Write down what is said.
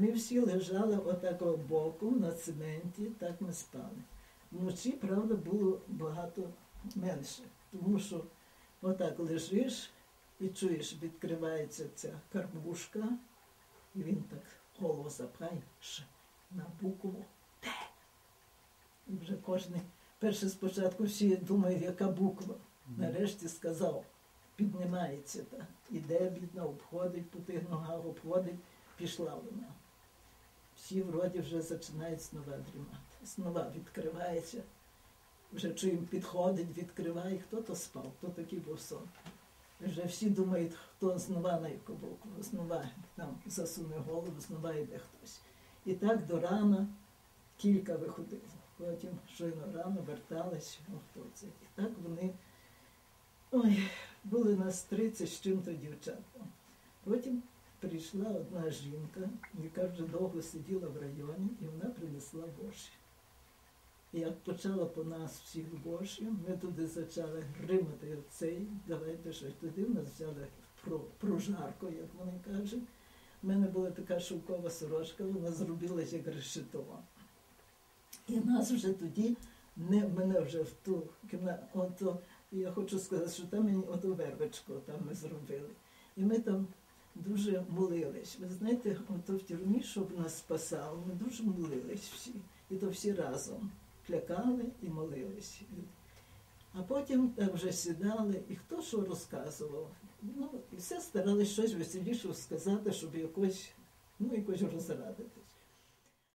Ми всі лежали отакого боку на цементі, так ми спали. Вночі, правда, було багато менше, тому що отак лежиш і чуєш, відкривається ця карбушка, і він так голову запхає на букву Т. І вже кожен, перше спочатку всі думають, яка буква. Нарешті сказав, піднімається та іде, бідно, обходить по тих ногах, обходить, пішла вона. Всі вроді вже починають знову дрімати. Знову відкривається. Вже чуємо, підходить, відкриває, хто то спав, хто такий був сон. Вже всі думають, хто знову на яку букву, знову там засуне голову, знову йде хтось. І так до рана кілька виходило. Потім щойно рано вертались, ну хто. І так вони ой, були нас 30 з чим-то дівчата. Потім прийшла одна жінка, яка вже довго сиділа в районі, і вона принесла борщ. Як почала по нас всіх борщ, ми туди почали гримати оцей, давайте щось туди, в нас взяли про, прожарку, як вони кажуть. У мене була така шовкова сорочка, вона зробилася як решетова. І нас вже тоді, не, мене вже в ту кімнату, я хочу сказати, що там мені ото вервичку там ми зробили. І ми там дуже молились. Ви знаєте, ото в тюрмі, щоб нас спасало, ми дуже молились всі. І то всі разом клякали і молились. А потім так вже сідали, і хто що розказував. Ну, і все старалися щось веселіше сказати, щоб якось, ну, якось розрадитись.